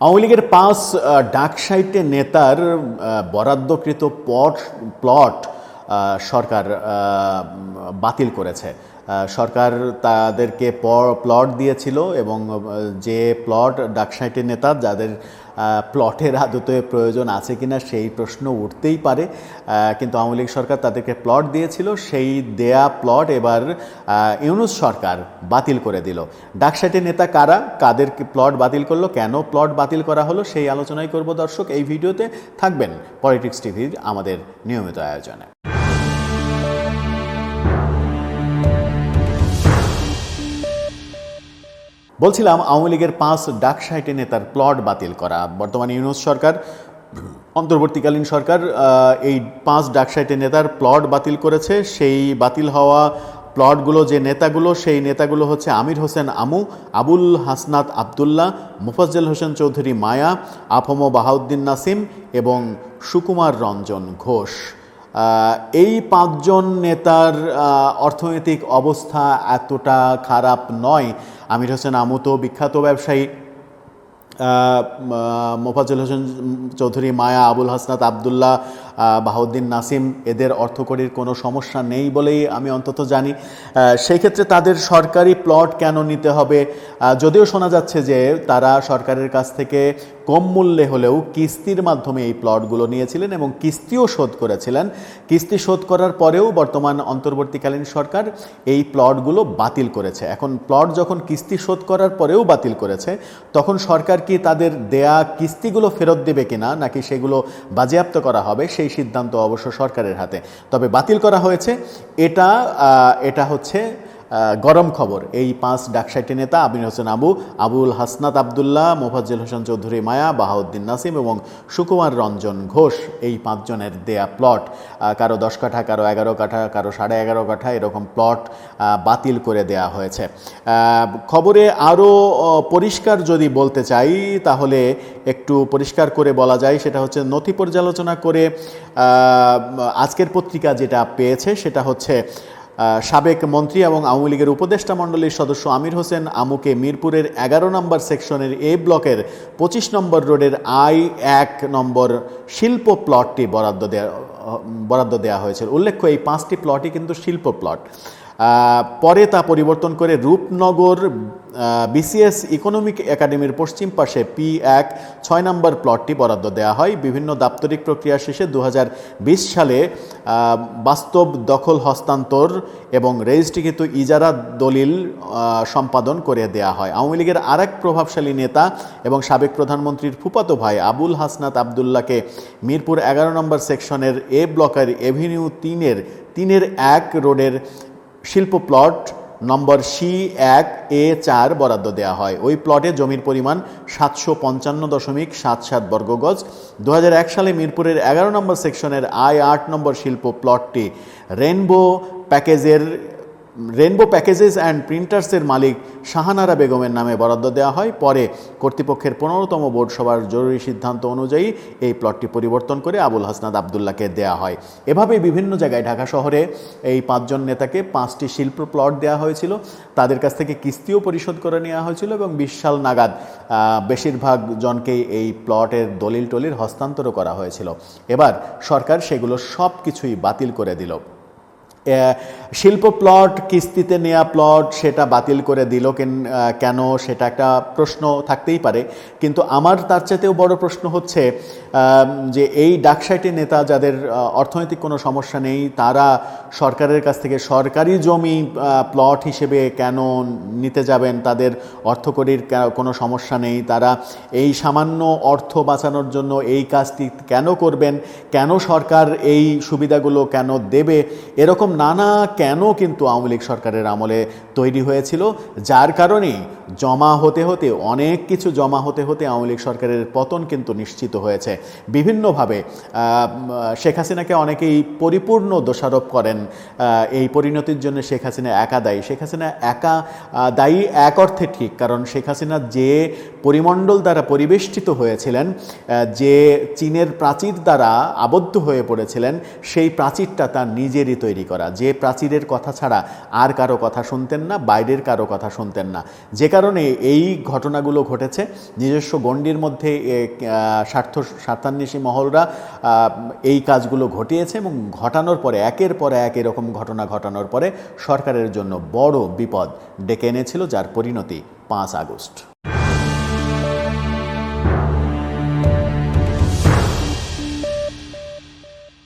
আওয়ামী লীগের পাঁচ ডাক ডাকসাইটে নেতার বরাদ্দকৃত পট প্লট সরকার বাতিল করেছে। সরকার তাদেরকে প্লট দিয়েছিল এবং যে প্লট ডাকসাইটে নেতা, যাদের প্লটের আদতে প্রয়োজন আছে কিনা সেই প্রশ্ন উঠতেই পারে। কিন্তু আওয়ামী লীগ সরকার তাদেরকে প্লট দিয়েছিল, সেই দেয়া প্লট এবার ইউনুস সরকার বাতিল করে দিল। ডাকসাইটের নেতা কারা? কাদের প্লট বাতিল করল? কেন প্লট বাতিল করা হলো? সেই আলোচনাই করব দর্শক এই ভিডিওতে। থাকবেন পলিটিক্স টিভির আমাদের নিয়মিত আয়োজনে। বলছিলাম আওয়ামী লীগের পাঁচ ডাকসাইটে নেতার প্লট বাতিল করা। বর্তমানে ইউনুস সরকার, অন্তর্বর্তীকালীন সরকার এই পাঁচ ডাকসাইটে নেতার প্লট বাতিল করেছে। সেই বাতিল হওয়া প্লটগুলো যে নেতাগুলো, সেই নেতাগুলো হচ্ছে আমির হোসেন আমু, আবুল হাসনাত আবদুল্লাহ, মুফাজ্জল হোসেন চৌধুরী মায়া, আফম বাহাউদ্দিন নাসিম এবং সুকুমার রঞ্জন ঘোষ। এই পাঁচজন নেতার অর্থনৈতিক অবস্থা এতটা খারাপ নয়। আমির হোসেন আমু তো বিখ্যাত ব্যবসায়ী মোফাজুল হোসেন চৌধুরী, মায়া আবুল হাসনাত আবদুল্লাহ বাহাউদ্দিন নাসিম এদের অর্থকরীর কোনো সমস্যা নেই বলেই আমি অন্তত জানি। সেই ক্ষেত্রে তাদের সরকারি প্লট কেন নিতে হবে? যদিও শোনা যাচ্ছে যে তারা সরকারের কাছ থেকে কম মূল্যে হলেও কিস্তির মাধ্যমে এই প্লটগুলো নিয়েছিলেন এবং কিস্তিও শোধ করেছিলেন। কিস্তি শোধ করার পরেও বর্তমান অন্তর্বর্তীকালীন সরকার এই প্লটগুলো বাতিল করেছে। এখন প্লট যখন কিস্তি শোধ করার পরেও বাতিল করেছে, তখন সরকার কি তাদের দেয়া কিস্তিগুলো ফেরত দেবে কিনা, নাকি সেগুলো বাজেয়াপ্ত করা হবে, সেই সিদ্ধান্ত অবশ্য সরকারের হাতে। তবে বাতিল করা হয়েছে। এটা এটা হচ্ছে গরম খবর। এই পাঁচ ডাকসাইটি নেতা আবির হোসেন আবু, আবুল হাসনাত আবদুল্লাহ, মোফাজ্জল হোসেন চৌধুরী মায়া, বাহাউদ্দিন নাসিম এবং সুকুমার রঞ্জন ঘোষ এই পাঁচজনের দেয়া প্লট। কারও দশ কাঠা, কারও এগারো কাঠা, কারও সাড়ে এগারো কাঠা এরকম প্লট বাতিল করে দেয়া হয়েছে। খবরে আরও পরিষ্কার যদি বলতে চাই, তাহলে একটু পরিষ্কার করে বলা যায়, সেটা হচ্ছে নথি পর্যালোচনা করে আজকের পত্রিকা যেটা পেয়েছে, সেটা হচ্ছে সাবেক মন্ত্রী এবং আওয়ামী লীগের উপদেষ্টা মণ্ডলীর সদস্য আমির হোসেন আমুকে মিরপুরের এগারো নম্বর সেকশনের এ ব্লকের পঁচিশ নম্বর রোডের আই এক নম্বর শিল্প প্লটটি বরাদ্দ দেওয়া বরাদ্দ দেওয়া হয়েছে। উল্লেখ্য, এই পাঁচটি প্লটই কিন্তু শিল্প প্লট। পরে তা পরিবর্তন করে রূপনগর বিসিএস ইকোনমিক একাডেমির পশ্চিম পাশে পি এক ছয় নম্বর প্লটটি বরাদ্দ দেওয়া হয়। বিভিন্ন দাপ্তরিক প্রক্রিয়া শেষে দু হাজার বিশ সালে বাস্তব দখল হস্তান্তর এবং রেজিস্ট্রিকৃত ইজারা দলিল সম্পাদন করে দেয়া হয়। আওয়ামী লীগের আরেক প্রভাবশালী নেতা এবং সাবেক প্রধানমন্ত্রীর ফুপাতো ভাই আবুল হাসনাত আবদুল্লাকে মিরপুর এগারো নম্বর সেকশনের এ ব্লকের এভিনিউ তিনের তিনের এক রোডের শিল্প প্লট নম্বর সি এক এ চার বরাদ্দ দেওয়া হয়। ওই প্লটে জমির পরিমাণ সাতশো পঞ্চান্ন দশমিক সাত সাত বর্গগজ। দু হাজার এক সালে মিরপুরের এগারো নম্বর সেকশনের আই আট নম্বর শিল্প প্লটটি রেনবো প্যাকেজের রেনবো প্যাকেজেস অ্যান্ড প্রিন্টার্সের মালিক শাহানারা বেগমের নামে বরাদ্দ দেওয়া হয়। পরে কর্তৃপক্ষের পনেরোতম বোর্ড সভার জরুরি সিদ্ধান্ত অনুযায়ী এই প্লটটি পরিবর্তন করে আবুল হাসনাদ আবদুল্লাহকে দেওয়া হয়। এভাবেই বিভিন্ন জায়গায় ঢাকা শহরে এই পাঁচজন নেতাকে পাঁচটি শিল্প প্লট দেওয়া হয়েছিল। তাদের কাছ থেকে কিস্তিও পরিশোধ করে নেওয়া হয়েছিল এবং বিশ সাল নাগাদ বেশিরভাগ জনকেই এই প্লটের দলিল টলির হস্তান্তর করা হয়েছিল। এবার সরকার সেগুলো সব কিছুই বাতিল করে দিল। শিল্প প্লট, কিস্তিতে নেওয়া প্লট, সেটা বাতিল করে দিল কেন- সেটা একটা প্রশ্ন থাকতেই পারে। কিন্তু আমার তার চাইতেও বড় প্রশ্ন হচ্ছে যে এই ডাকসাইটি নেতা যাদের অর্থনৈতিক কোনো সমস্যা নেই, তারা সরকারের কাছ থেকে সরকারি জমি প্লট হিসেবে কেন নিতে যাবেন? তাদের অর্থকরীর কোনো সমস্যা নেই। তারা এই সামান্য অর্থ বাঁচানোর জন্য এই কাজটি কেন করবেন? কেন সরকার এই সুবিধাগুলো কেন দেবে? এরকম নানা কেন কিন্তু আওয়ামী লীগ সরকারের আমলে তৈরি হয়েছিল? যার কারণেই জমা হতে হতে, অনেক কিছু জমা হতে হতে আওয়ামী লীগ সরকারের পতন কিন্তু নিশ্চিত হয়েছে। বিভিন্নভাবে শেখ হাসিনাকে অনেকেই পরিপূর্ণ দোষারোপ করেন এই পরিণতির জন্য শেখ হাসিনা একা দায়ী। শেখ হাসিনা একা দায়ী এক অর্থে ঠিক, কারণ শেখ হাসিনা যে পরিমণ্ডল দ্বারা পরিবেষ্টিত হয়েছিলেন যে চীনের প্রাচীর দ্বারা আবদ্ধ হয়ে পড়েছিলেন, সেই প্রাচীরটা তার নিজেরই তৈরি করা। যে প্রাচীরের কথা ছাড়া আর কারও কথা শুনতেন না, বাইরের কারও কথা শুনতেন না। যে কারণে এই ঘটনাগুলো ঘটেছে। নিজস্ব গণ্ডির মধ্যে স্বার্থ স্বার্থান্বেষী মহলরা এই কাজগুলো ঘটিয়েছে এবং ঘটানোর পরে, একের পর এক এরকম ঘটনা ঘটানোর পরে সরকারের জন্য বড় বিপদ ডেকে এনেছিল, যার পরিণতি পাঁচ আগস্ট।